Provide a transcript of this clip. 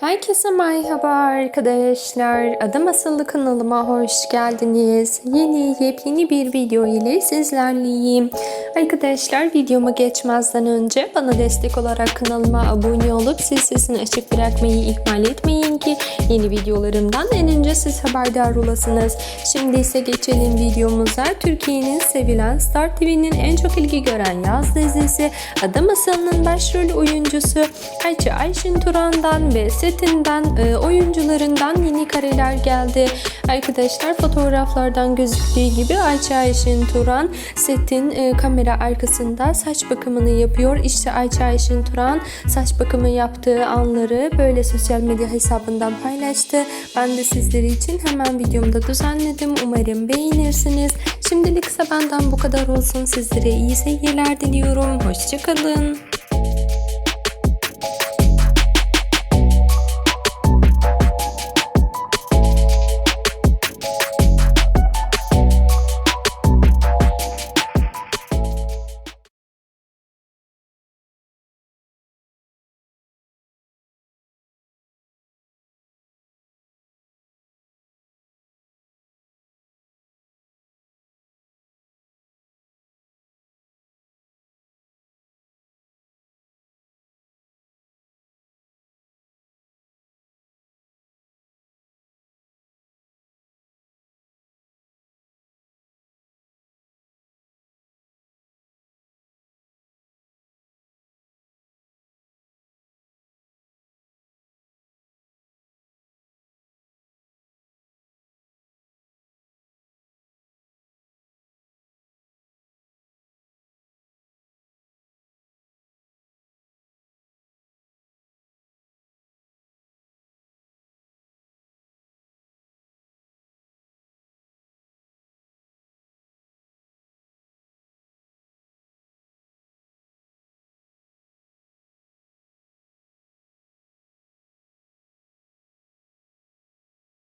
Herkese merhaba arkadaşlar. Adım Asıllı kanalıma hoş geldiniz. Yeni yepyeni bir video ile sizlerleyim. Arkadaşlar videoma geçmezden önce bana destek olarak kanalıma abone olup zil sesini açık bırakmayı ihmal etmeyin ki yeni videolarımdan en önce siz haberdar olasınız. Şimdi ise geçelim videomuza. Türkiye'nin sevilen Star TV'nin en çok ilgi gören yaz dizisi Adım Asıllı'nın başrol oyuncusu Ayça Ayşin Turan'dan ve setinden e, oyuncularından yeni kareler geldi. Arkadaşlar fotoğraflardan gözüktüğü gibi Ayça Ayşin Turan setin e, kamera arkasında saç bakımını yapıyor. İşte Ayça Ayşin Turan saç bakımı yaptığı anları böyle sosyal medya hesabından paylaştı. Ben de sizler için hemen videomda düzenledim. Umarım beğenirsiniz. Şimdilik ise benden bu kadar olsun. Sizlere iyi seyirler diliyorum. Hoşçakalın.